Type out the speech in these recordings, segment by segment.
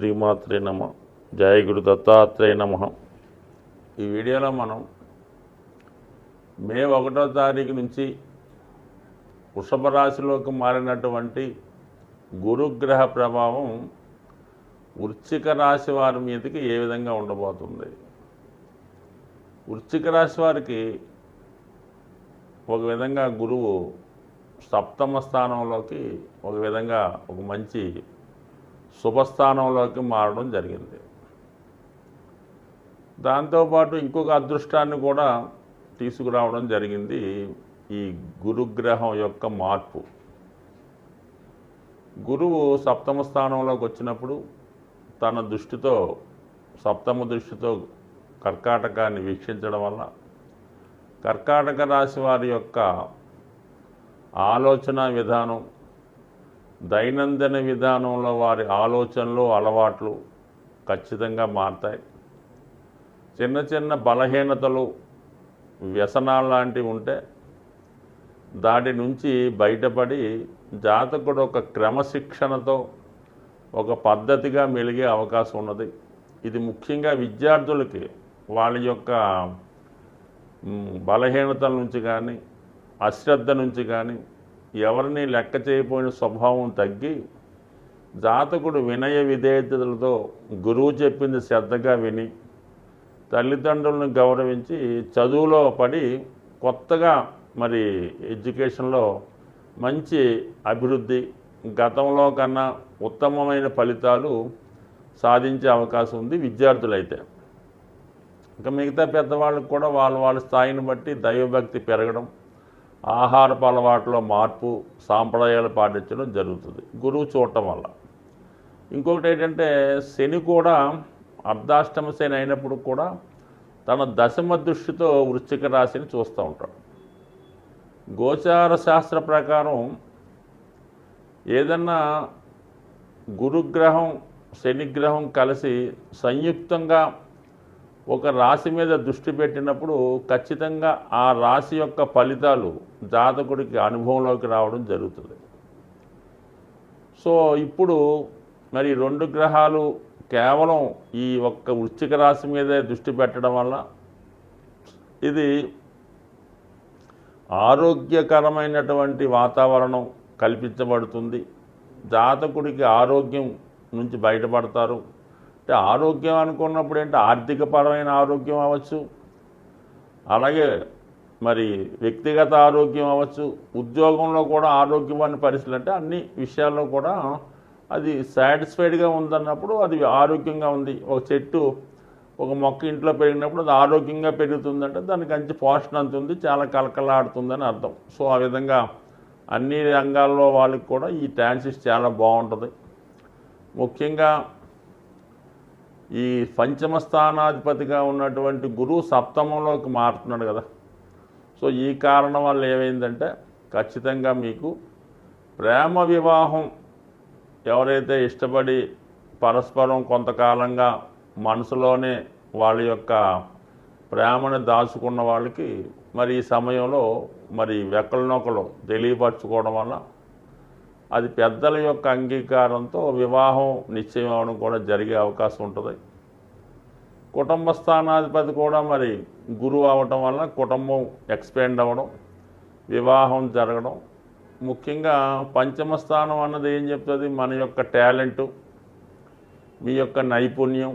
శ్రీమాత్రే నమ. జయ గురు దత్తాత్రేయ నమ. ఈ వీడియోలో మనం మే ఒకటో తారీఖు నుంచి వృషభ రాశిలోకి మారినటువంటి గురుగ్రహ ప్రభావం వృశ్చిక రాశి వారి మీదకి ఏ విధంగా ఉండబోతుంది? వృశ్చిక రాశి వారికి ఒక విధంగా గురువు సప్తమ స్థానంలోకి ఒక విధంగా ఒక మంచి శుభస్థానంలోకి మారడం జరిగింది. దాంతోపాటు ఇంకొక అదృష్టాన్ని కూడా తీసుకురావడం జరిగింది ఈ గురుగ్రహం యొక్క మార్పు. గురువు సప్తమ స్థానంలోకి వచ్చినప్పుడు తన దృష్టితో సప్తమ దృష్టితో కర్కాటకాన్ని వీక్షించడం వల్ల కర్కాటక రాశి వారి యొక్క ఆలోచన విధానం దైనందిన విధానంలో వారి ఆలోచనలు అలవాట్లు ఖచ్చితంగా మారుతాయి. చిన్న చిన్న బలహీనతలు వ్యసనాలు లాంటివి ఉంటే దాటి నుంచి బయటపడి జాతకుడు ఒక క్రమశిక్షణతో ఒక పద్ధతిగా మెలిగే అవకాశం ఉన్నది. ఇది ముఖ్యంగా విద్యార్థులకి వాళ్ళ యొక్క బలహీనతల నుంచి కానీ అశ్రద్ధ నుంచి కానీ ఎవరిని లెక్క చేయపోయిన స్వభావం తగ్గి జాతకుడు వినయ విధేయతలతో గురువు చెప్పింది శ్రద్ధగా విని తల్లిదండ్రులను గౌరవించి చదువులో పడి కొత్తగా మరి ఎడ్యుకేషన్లో మంచి అభివృద్ధి గతంలో కన్నా ఉత్తమమైన ఫలితాలు సాధించే అవకాశం ఉంది విద్యార్థులైతే. ఇంకా మిగతా పెద్దవాళ్ళకు కూడా వాళ్ళ వాళ్ళ స్థాయిని బట్టి దైవభక్తి పెరగడం ఆహారపు అలవాట్లో మార్పు సాంప్రదాయాలు పాటించడం జరుగుతుంది. గురువు చూడటం వల్ల. ఇంకొకటి ఏంటంటే శని కూడా అర్ధాష్టమ శని అయినప్పుడు కూడా తన దశమ దృష్టితో వృశ్చిక రాశిని చూస్తూ ఉంటాడు. గోచార శాస్త్ర ప్రకారం ఏదన్నా గురుగ్రహం శనిగ్రహం కలిసి సంయుక్తంగా ఒక రాశి మీద దృష్టి పెట్టినప్పుడు ఖచ్చితంగా ఆ రాశి యొక్క ఫలితాలు జాతకుడికి అనుభవంలోకి రావడం జరుగుతుంది. సో ఇప్పుడు మరి రెండు గ్రహాలు కేవలం ఈ ఒక్క వృశ్చిక రాశి మీదే దృష్టి పెట్టడం వల్ల ఇది ఆరోగ్యకరమైనటువంటి వాతావరణం కల్పించబడుతుంది. జాతకుడికి ఆరోగ్యం నుంచి బయటపడతారు. అంటే ఆరోగ్యం అనుకున్నప్పుడు ఏంటి? ఆర్థికపరమైన ఆరోగ్యం అవ్వచ్చు. అలాగే మరి వ్యక్తిగత ఆరోగ్యం అవ్వచ్చు. ఉద్యోగంలో కూడా ఆరోగ్యమైన పరిస్థితులు అంటే అన్ని విషయాల్లో కూడా అది సాటిస్ఫైడ్గా ఉందన్నప్పుడు అది ఆరోగ్యంగా ఉంది. ఒక చెట్టు ఒక మొక్క ఇంట్లో పెరిగినప్పుడు అది ఆరోగ్యంగా పెరుగుతుందంటే దానికి మంచి పోషణ అంత ఉంది చాలా కలకలాడుతుందని అర్థం. సో ఆ విధంగా అన్ని రంగాల్లో వాళ్ళకి కూడా ఈ ట్రాన్సిస్ చాలా బాగుంటుంది. ముఖ్యంగా ఈ పంచమ స్థానాధిపతిగా ఉన్నటువంటి గురువు సప్తమంలోకి మారుతున్నాడు కదా. సో ఈ కారణం వల్ల ఏమైందంటే ఖచ్చితంగా మీకు ప్రేమ వివాహం ఎవరైతే ఇష్టపడి పరస్పరం కొంతకాలంగా మనసులోనే వాళ్ళ యొక్క ప్రేమను దాచుకున్న వాళ్ళకి మరి ఈ సమయంలో మరి వెక్కలనొకలు తెలియపరచుకోవడం వల్ల అది పెద్దల యొక్క అంగీకారంతో వివాహం నిశ్చయం అవడం కూడా జరిగే అవకాశం ఉంటుంది. కుటుంబ స్థానాధిపతి కూడా మరి గురువు అవటం వల్ల కుటుంబం ఎక్స్పాండ్ అవ్వడం వివాహం జరగడం. ముఖ్యంగా పంచమ స్థానం అన్నది ఏం చెప్తుంది? మన యొక్క టాలెంటు మీ యొక్క నైపుణ్యం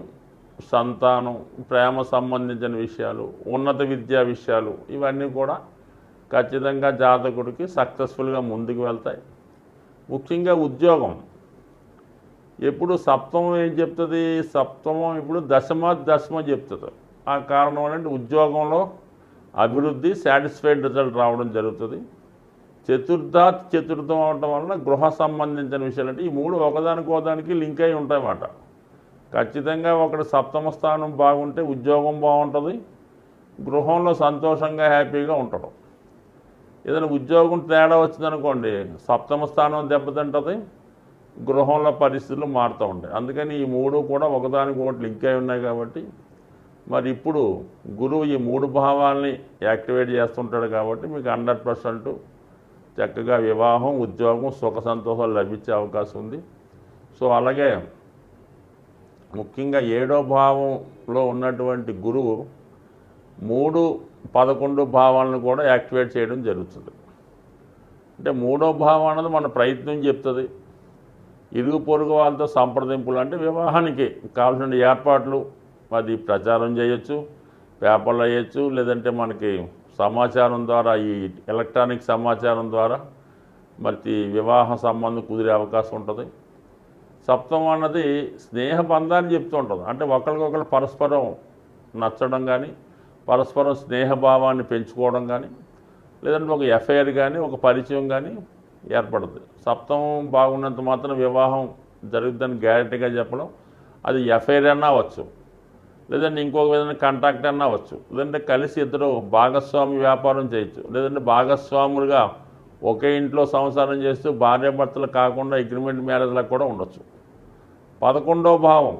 సంతానం ప్రేమ సంబంధించిన విషయాలు ఉన్నత విద్యా విషయాలు ఇవన్నీ కూడా ఖచ్చితంగా జాతకుడికి సక్సెస్ఫుల్గా ముందుకు వెళ్తాయి. ముఖ్యంగా ఉద్యోగం. ఎప్పుడు సప్తమం ఏం చెప్తుంది? సప్తమం ఇప్పుడు దశమ దశమ చెప్తుంది. ఆ కారణం ఏంటంటే ఉద్యోగంలో అభివృద్ధి సాటిస్ఫైడ్ రిజల్ట్ రావడం జరుగుతుంది. చతుర్థాత్ చతుర్థం అవడం వలన గృహ సంబంధించిన విషయాలు అంటే ఈ మూడు ఒకదానికి ఒకదానికి లింక్ అయి ఉంటాయన్నమాట. ఖచ్చితంగా ఒకటి సప్తమ స్థానం బాగుంటే ఉద్యోగం బాగుంటుంది. గృహంలో సంతోషంగా హ్యాపీగా ఉండడం ఏదైనా ఉద్యోగం తేడా వచ్చిందనుకోండి సప్తమ స్థానం దెబ్బతింటుంది గృహంలో పరిస్థితులు మారుతూ ఉంటాయి. అందుకని ఈ మూడు కూడా ఒకదానికి ఒకటి లింక్ అయి ఉన్నాయి కాబట్టి మరి ఇప్పుడు గురువు ఈ మూడు భావాల్ని యాక్టివేట్ చేస్తుంటాడు కాబట్టి మీకు హండ్రెడ్ పర్సెంట్ చక్కగా వివాహం ఉద్యోగం సుఖ సంతోషాలు లభించే అవకాశం ఉంది. సో అలాగే ముఖ్యంగా ఏడో భావంలో ఉన్నటువంటి గురువు మూడు పదకొండు భావాలను కూడా యాక్టివేట్ చేయడం జరుగుతుంది. అంటే మూడో భావం అన్నది మన ప్రయత్నం చెప్తుంది. ఇరుగు పొరుగు వాళ్ళతో సంప్రదింపులు అంటే వివాహానికి కావాల్సిన ఏర్పాట్లు అది ప్రచారం చేయొచ్చు పేపర్లు వేయచ్చు లేదంటే మనకి సమాచారం ద్వారా ఈ ఎలక్ట్రానిక్ సమాచారం ద్వారా మరి వివాహ సంబంధం కుదిరే అవకాశం ఉంటుంది. సప్తం అన్నది స్నేహ బంధాన్ని చెప్తూ ఉంటుంది. అంటే ఒకరికొకరు పరస్పరం నచ్చడం కానీ పరస్పరం స్నేహభావాన్ని పెంచుకోవడం కానీ లేదంటే ఒక ఎఫ్ఐఆర్ కానీ ఒక పరిచయం కానీ ఏర్పడదు. సప్తమం బాగున్నంత మాత్రం వివాహం జరుగుతుందని గ్యారెంటీగా చెప్పడం అది ఎఫ్ఐఆర్ అన్నా అవ్వచ్చు. లేదంటే ఇంకొక విధంగా కాంట్రాక్ట్ అన్నా అవ్వచ్చు. లేదంటే కలిసి ఇద్దరు భాగస్వామి వ్యాపారం చేయొచ్చు. లేదంటే భాగస్వాములుగా ఒకే ఇంట్లో సంసారం చేస్తూ భార్యాభర్తలు కాకుండా అగ్రిమెంట్ మ్యారేజ్లకు కూడా ఉండొచ్చు. పదకొండో భావం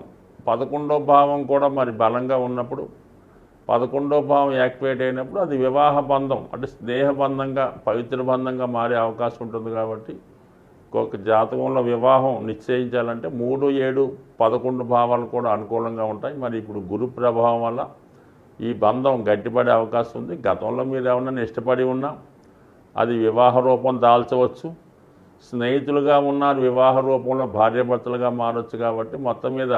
పదకొండో భావం కూడా మరి బలంగా ఉన్నప్పుడు పదకొండో భావం యాక్టివేట్ అయినప్పుడు అది వివాహ బంధం అంటే స్నేహ బంధంగా పవిత్ర బంధంగా మారే అవకాశం ఉంటుంది కాబట్టి ఒక జాతకంలో వివాహం నిశ్చయించాలంటే మూడు ఏడు పదకొండు భావాలు కూడా అనుకూలంగా ఉంటాయి. మరి ఇప్పుడు గురు ప్రభావం వల్ల ఈ బంధం గట్టిపడే అవకాశం ఉంది. గతంలో మీరు ఏమన్నా ఇష్టపడి ఉన్నా అది వివాహ రూపం దాల్చవచ్చు. స్నేహితులుగా ఉన్నారు వివాహ రూపంలో భార్యాభర్తలుగా మారచ్చు కాబట్టి మొత్తం మీద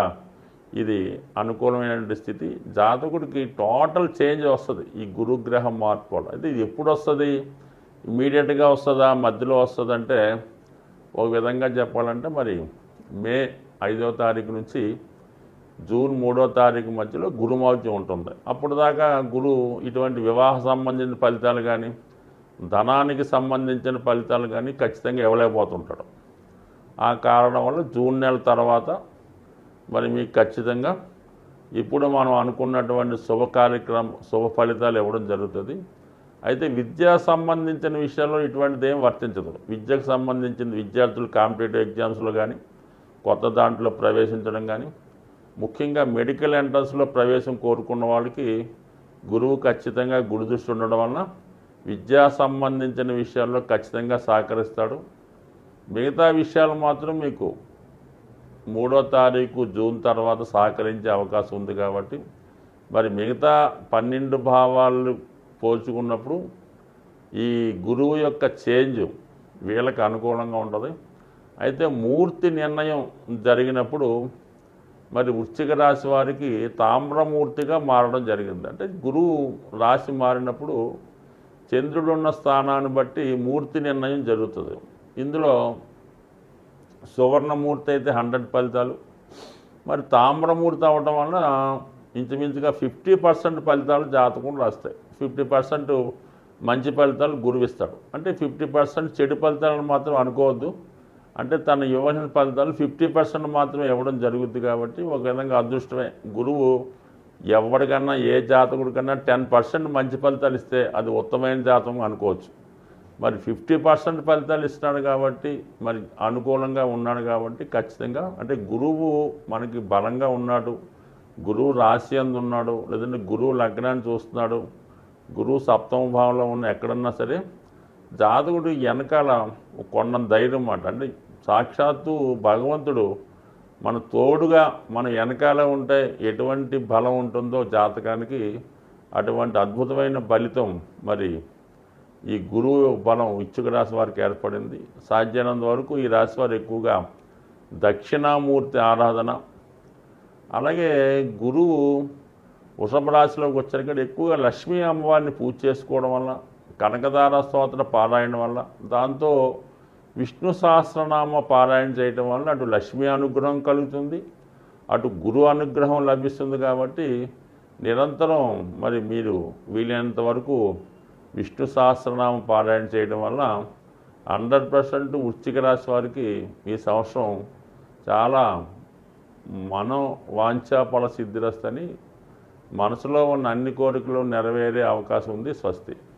ఇది అనుకూలమైనటువంటి స్థితి. జాతకుడికి టోటల్ చేంజ్ వస్తుంది. ఈ గురుగ్రహం మార్పు వల్ల. అయితే ఇది ఎప్పుడు వస్తుంది? ఇమీడియట్గా వస్తుందా? మధ్యలో వస్తుందంటే ఒక విధంగా చెప్పాలంటే మరి మే ఐదో తారీఖు నుంచి జూన్ మూడో తారీఖు మధ్యలో గురుమౌత్యం ఉంటుంది. అప్పుడు దాకా గురు ఇటువంటి వివాహ సంబంధించిన ఫలితాలు కానీ ధనానికి సంబంధించిన ఫలితాలు కానీ ఖచ్చితంగా ఇవ్వలేకపోతుంటాడు. ఆ కారణం వల్ల జూన్ నెల తర్వాత మరి మీకు ఖచ్చితంగా ఇప్పుడు మనం అనుకున్నటువంటి శుభ కార్యక్రమం శుభ ఫలితాలు ఇవ్వడం జరుగుతుంది. అయితే విద్యా సంబంధించిన విషయాల్లో ఇటువంటిది ఏం వర్తించదు. విద్యకు సంబంధించిన విద్యార్థులు కాంపిటేటివ్ ఎగ్జామ్స్లో కానీ కొత్త దాంట్లో ప్రవేశించడం కానీ ముఖ్యంగా మెడికల్ ఎంట్రన్స్లో ప్రవేశం కోరుకున్న వాళ్ళకి గురువు ఖచ్చితంగా గురు దృష్టి ఉండడం వలన విద్యా సంబంధించిన విషయాల్లో ఖచ్చితంగా సహకరిస్తాడు. మిగతా విషయాలు మాత్రం మీకు మూడో తారీఖు జూన్ తర్వాత సహకరించే అవకాశం ఉంది కాబట్టి మరి మిగతా పన్నెండు భావాలు పోల్చుకున్నప్పుడు ఈ గురువు యొక్క చేంజ్ వీళ్ళకి అనుకూలంగా ఉంటుంది. అయితే మూర్తి నిర్ణయం జరిగినప్పుడు మరి వృశ్చిక రాశి వారికి తామ్రమూర్తిగా మారడం జరిగింది. అంటే గురువు రాశి మారినప్పుడు చంద్రుడున్న స్థానాన్ని బట్టి మూర్తి నిర్ణయం జరుగుతుంది. ఇందులో సువర్ణమూర్తి అయితే హండ్రెడ్ ఫలితాలు. మరి తామ్రమూర్తి అవ్వడం వల్ల ఇంచుమించుగా ఫిఫ్టీ పర్సెంట్ ఫలితాలు జాతకం రాస్తాయి. ఫిఫ్టీ పర్సెంట్ మంచి ఫలితాలు గురువిస్తాడు అంటే ఫిఫ్టీ పర్సెంట్ చెడు ఫలితాలను మాత్రం అనుకోవద్దు. అంటే తన ఇవ్వాల్సిన ఫలితాలు ఫిఫ్టీ పర్సెంట్ మాత్రమే ఇవ్వడం జరుగుద్ది కాబట్టి ఒక విధంగా అదృష్టమే. గురువు ఎవరికన్నా ఏ జాతకుడికన్నా టెన్ పర్సెంట్ మంచి ఫలితాలు ఇస్తే అది ఉత్తమైన జాతకం అనుకోవచ్చు. మరి ఫిఫ్టీ పర్సెంట్ ఫలితాలు ఇస్తున్నాడు కాబట్టి మరి అనుకూలంగా ఉన్నాడు కాబట్టి ఖచ్చితంగా అంటే గురువు మనకి బలంగా ఉన్నాడు గురువు రాశి అందు ఉన్నాడు లేదంటే గురువు లగ్నాన్ని చూస్తున్నాడు గురువు సప్తమ భావంలో ఉన్న ఎక్కడన్నా సరే జాతకుడు వెనకాల కొండ ధైర్యం మాట. అంటే సాక్షాత్తు భగవంతుడు మన తోడుగా మన వెనకాల ఉంటే ఎటువంటి బలం ఉంటుందో జాతకానికి అటువంటి అద్భుతమైన ఫలితం మరి ఈ గురువు బలం ఇచ్చుక రాశి వారికి ఏర్పడింది. సాధ్యమైనంత వరకు ఈ రాశి వారు ఎక్కువగా దక్షిణామూర్తి ఆరాధన అలాగే గురువు వృషభ రాశిలోకి వచ్చాక ఎక్కువగా లక్ష్మీ అమ్మవారిని పూజ చేసుకోవడం వల్ల కనకదార స్తోత్ర పారాయణ వల్ల దాంతో విష్ణు సహస్రనామ పారాయణ చేయటం వల్ల అటు లక్ష్మీ అనుగ్రహం కలుగుతుంది అటు గురు అనుగ్రహం లభిస్తుంది కాబట్టి నిరంతరం మరి మీరు వీలైనంత వరకు విష్ణు సహస్రనామం పారాయణ చేయడం వల్ల హండ్రెడ్ పర్సెంట్ వృశ్చిక రాశి వారికి ఈ సంవత్సరం చాలా మనం వాంఛాపల సిద్ధిరస్తని మనసులో ఉన్న అన్ని కోరికలు నెరవేరే అవకాశం ఉంది స్వస్తి.